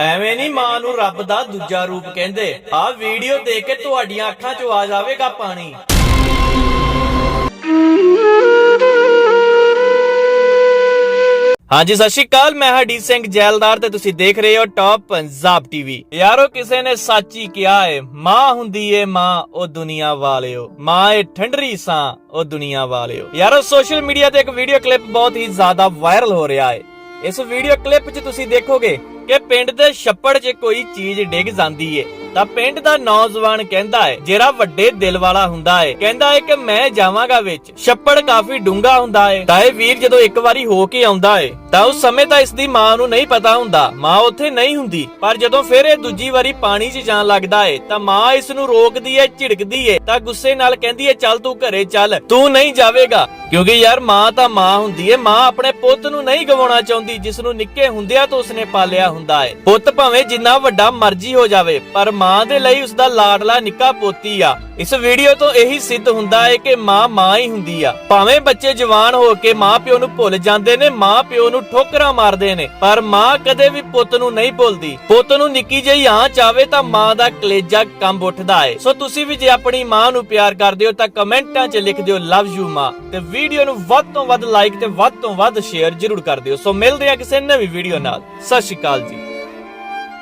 ਐਵੇਂ ਨਹੀਂ ਮਾਂ ਨੂੰ ਰੱਬ ਦਾ ਦੂਜਾ ਰੂਪ ਕਹਿੰਦੇ। ਆਹ ਵੀਡੀਓ ਦੇਖ ਕੇ ਤੁਹਾਡੀਆਂ ਅੱਖਾਂ 'ਚੋਂ ਆ ਜਾਵੇਗਾ ਪਾਣੀ। ਹਾਂਜੀ, ਸਤਿ ਸ਼੍ਰੀ ਅਕਾਲ, ਮੈਂ ਹਰਦੀਪ ਸਿੰਘ ਜੈਲਦਾਰ ਤੇ ਤੁਸੀਂ ਦੇਖ ਰਹੇ ਹੋ ਟਾਪ ਪੰਜਾਬ ਟੀਵੀ ਯਾਰੋ, ਕਿਸੇ ਨੇ ਸੱਚ ਹੀ ਕਿਹਾ ਏ, ਮਾਂ ਹੁੰਦੀ ਏ ਮਾਂ, ਉਹ ਦੁਨੀਆ ਵਾਲਿਓ। ਮਾਂ ਏ ਠੰਡਰੀ ਸਾਂ, ਉਹ ਦੁਨੀਆ ਵਾਲਿਓ। ਯਾਰੋ ਸੋਸ਼ਲ ਮੀਡੀਆ ਤੇ ਇੱਕ ਵੀਡੀਓ ਕਲਿੱਪ ਬਹੁਤ ਹੀ ਜ਼ਿਆਦਾ ਵਾਇਰਲ ਹੋ ਰਿਹਾ ਏ। ਇਸ ਵੀਡੀਓ ਕਲਿੱਪ 'ਚ ਤੁਸੀਂ ਦੇਖੋਗੇ ਕਿ ਪਿੰਡ ਦੇ ਛੱਪੜ 'ਚ ਕੋਈ ਚੀਜ਼ ਡਿੱਗ ਜਾਂਦੀ ਏ। ਤਾਂ ਪਿੰਡ ਦਾ ਨੌਜਵਾਨ ਕਹਿੰਦਾ ਏ, ਜਿਹੜਾ ਵੱਡੇ ਦਿਲ ਵਾਲਾ ਹੁੰਦਾ ਹੈ ਕਹਿੰਦਾ ਏ ਕਿ ਮੈਂ ਜਾਵਾਂਗਾ ਵਿੱਚ। ਛੱਪੜ ਕਾਫੀ ਡੂੰਘਾ ਹੁੰਦਾ ਹੈ ਤਾਂ ਇਹ ਵੀਰ ਜਦੋਂ ਇੱਕ ਵਾਰੀ ਹੋ ਕੇ ਆਉਂਦਾ ਹੈ ਤਾਂ ਉਸ ਸਮੇਂ ਤਾਂ ਇਸ ਦੀ ਮਾਂ ਨੂੰ ਨਹੀਂ ਪਤਾ ਹੁੰਦਾ। ਮਾਂ ਉੱਥੇ ਨਹੀਂ ਹੁੰਦੀ, ਪਰ ਜਦੋਂ ਫਿਰ ਇਹ ਦੂਜੀ ਵਾਰੀ ਪਾਣੀ 'ਚ ਜਾਣ ਲੱਗਦਾ ਹੈ ਤਾਂ ਮਾਂ ਇਸ ਨੂੰ ਰੋਕਦੀ ਹੈ ਝਿੜਕਦੀ ਹੈ ਤਾਂ ਗੁੱਸੇ ਨਾਲ ਕਹਿੰਦੀ ਹੈ ਚੱਲ ਤੂੰ ਘਰੇ ਚੱਲ, ਤੂੰ ਨਹੀਂ ਜਾਵੇਗਾ। ਕਿਉਂਕਿ ਯਾਰ ਮਾਂ ਤਾਂ ਮਾਂ ਹੁੰਦੀ ਏ, ਮਾਂ ਆਪਣੇ ਪੁੱਤ ਨੂੰ ਨਹੀਂ ਗਵਾਉਣਾ ਚਾਹੁੰਦੀ ਜਿਸ ਨੂੰ ਨਿੱਕੇ ਹੁੰਦਿਆਂ ਤੋਂ ਉਸਨੇ ਪਾਲਿਆ ਹੁੰਦਾ ਏ। ਪੁੱਤ ਭਾਵੇਂ ਜਿੰਨਾ ਵੱਡਾ ਮਰਜ਼ੀ ਹੋ ਜਾਵੇ, ਪਰ ਮਾਂ ਦੇ ਲਈ ਉਸਦਾ ਲਾਡਲਾ ਨਿੱਕਾ ਪੋਤੀ ਆ। ਇਸ ਵੀਡੀਓ ਤੋਂ ਇਹੀ ਸਿੱਧ ਹੁੰਦਾ ਹੈ ਕਿ ਮਾਂ ਮਾਂ ਹੀ ਹੁੰਦੀ ਆ। ਭਾਵੇਂ ਬੱਚੇ ਜਵਾਨ ਹੋ ਕੇ ਮਾਂ ਪਿਓ ਨੂੰ ਭੁੱਲ ਜਾਂਦੇ ਨੇ, ਮਾਂ ਪਿਓ ਨੂੰ ਠੋਕਰਾਂ ਮਾਰਦੇ ਨੇ, ਪਰ ਮਾਂ ਕਦੇ ਵੀ ਪੁੱਤ ਨੂੰ ਨਹੀਂ ਭੁੱਲਦੀ। ਪੁੱਤ ਨੂੰ ਨਿੱਕੀ ਜਿਹੀ ਆਂਚ ਆਵੇ ਤਾਂ ਮਾਂ ਦਾ ਕਲੇਜਾ ਕੰਬ ਉੱਠਦਾ ਏ। ਸੋ ਤੁਸੀਂ ਵੀ ਜੇ ਆਪਣੀ ਮਾਂ ਨੂੰ ਪਿਆਰ ਕਰਦੇ ਹੋ ਤਾਂ ਕਮੈਂਟਾਂ 'ਚ ਲਿਖ ਦਿਓ ਲਵ ਯੂ ਮਾਂ। ਤੇ ਵੀਡੀਓ ਨੂੰ ਵੱਧ ਤੋਂ ਵੱਧ ਲਾਈਕ ਤੇ ਵੱਧ ਤੋਂ ਵੱਧ ਸ਼ੇਅਰ ਜ਼ਰੂਰ ਕਰ ਦਿਓ। ਸੋ ਮਿਲਦੇ ਆ ਕਿਸੇ ਨਵੀਂ ਵੀਡੀਓ ਨਾਲ। ਸਤਿ ਸ਼੍ਰੀ ਅਕਾਲ ਜੀ।